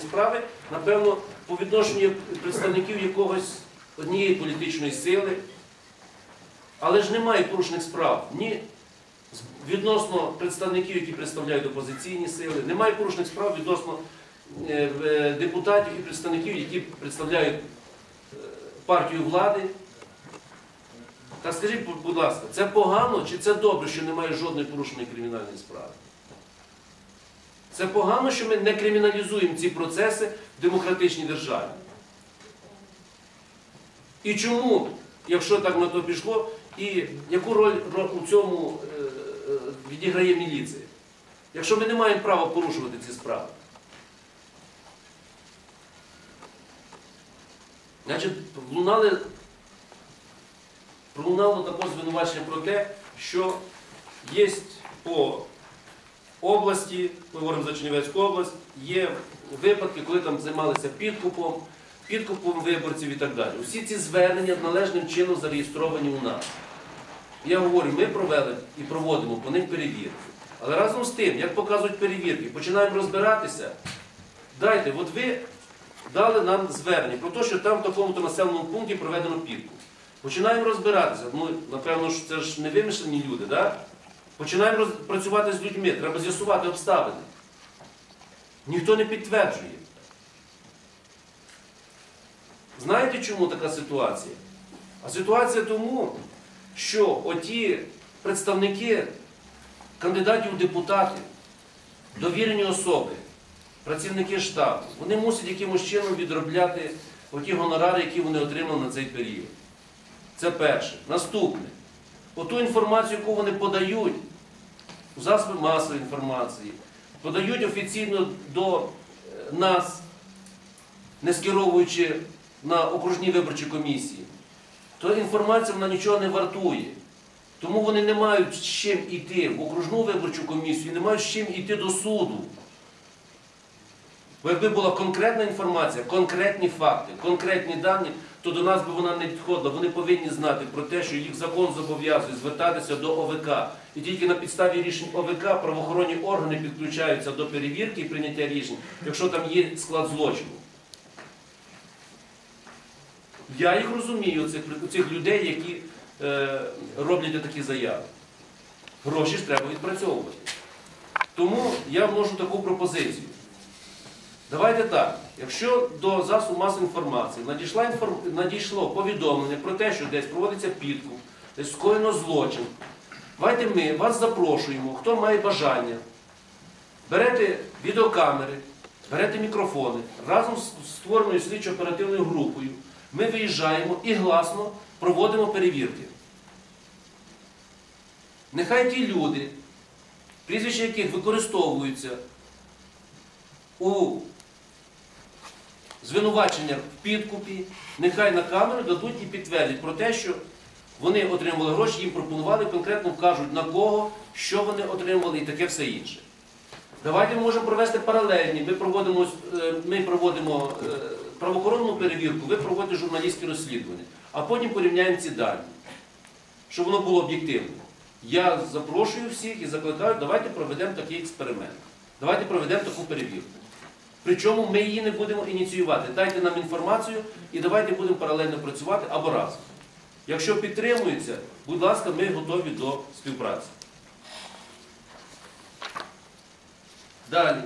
справи, напевно, по відношенню представників якогось однієї політичної сили. Але ж немає порушених справ ні відносно представників, які представляють опозиційні сили, немає порушених справ відносно е, е, депутатів і представників, які представляють е, партію влади. Так скажіть, будь ласка, це погано чи це добре, що немає жодної порушеної кримінальної справи? Це погано, що ми не криміналізуємо ці процеси в демократичній державі. І чому, якщо так на то пішло, і яку роль у цьому е, е, відіграє міліція? Якщо ми не маємо права порушувати ці справи. Значить, лунали, пролунало також звинувачення про те, що є по області, ми говоримо за Чернівецьку область, є випадки, коли там займалися підкупом, підкупом виборців і так далі. Усі ці звернення належним чином зареєстровані у нас. Я говорю, ми провели і проводимо по них перевірки. Але разом з тим, як показують перевірки, починаємо розбиратися. Дайте, от ви дали нам звернення про те, що там в такому-то населеному пункті проведено підкуп. Починаємо розбиратися. Ну, напевно, ж це ж не вимишлені люди, так? Да? Починаємо працювати з людьми, треба з'ясувати обставини. Ніхто не підтверджує. Знаєте, чому така ситуація? А ситуація тому, що оті представники кандидатів у депутати, довірені особи, працівники штабу, вони мусять якимось чином відробляти оті гонорари, які вони отримали на цей період. Це перше. Наступне. Оту інформацію, яку вони подають у засоби масової інформації, подають офіційно до е, нас, не скеровуючи на окружні виборчі комісії, то інформація вона нічого не вартує. Тому вони не мають з чим йти в окружну виборчу комісію, не мають з чим йти до суду. Бо якби була конкретна інформація, конкретні факти, конкретні дані, то до нас би вона не підходила. Вони повинні знати про те, що їх закон зобов'язує звертатися до ОВК. І тільки на підставі рішень ОВК правоохоронні органи підключаються до перевірки і прийняття рішень, якщо там є склад злочину. Я їх розумію, цих, цих людей, які е, роблять такі заяви. Гроші ж треба відпрацьовувати. Тому я вношу таку пропозицію. Давайте так. Якщо до засобу масової інформації надійшла інформ... надійшло повідомлення про те, що десь проводиться підкуп, десь скоєно злочин, давайте ми вас запрошуємо, хто має бажання, берете відеокамери, берете мікрофони разом з створеною слідчо-оперативною групою. Ми виїжджаємо і гласно проводимо перевірки. Нехай ті люди, прізвища яких використовуються у звинувачення в підкупі, нехай на камеру дадуть і підтвердять про те, що вони отримували гроші, їм пропонували, конкретно вкажуть на кого, що вони отримували і таке все інше. Давайте ми можемо провести паралельні. Ми проводимо, е, ми проводимо е, правоохоронну перевірку, ви проводите журналістське розслідування, а потім порівняємо ці дані, щоб воно було об'єктивно. Я запрошую всіх і закликаю, давайте проведемо такий експеримент. Давайте проведемо таку перевірку. Причому ми її не будемо ініціювати. Дайте нам інформацію і давайте будемо паралельно працювати або разом. Якщо підтримується, будь ласка, ми готові до співпраці. Далі.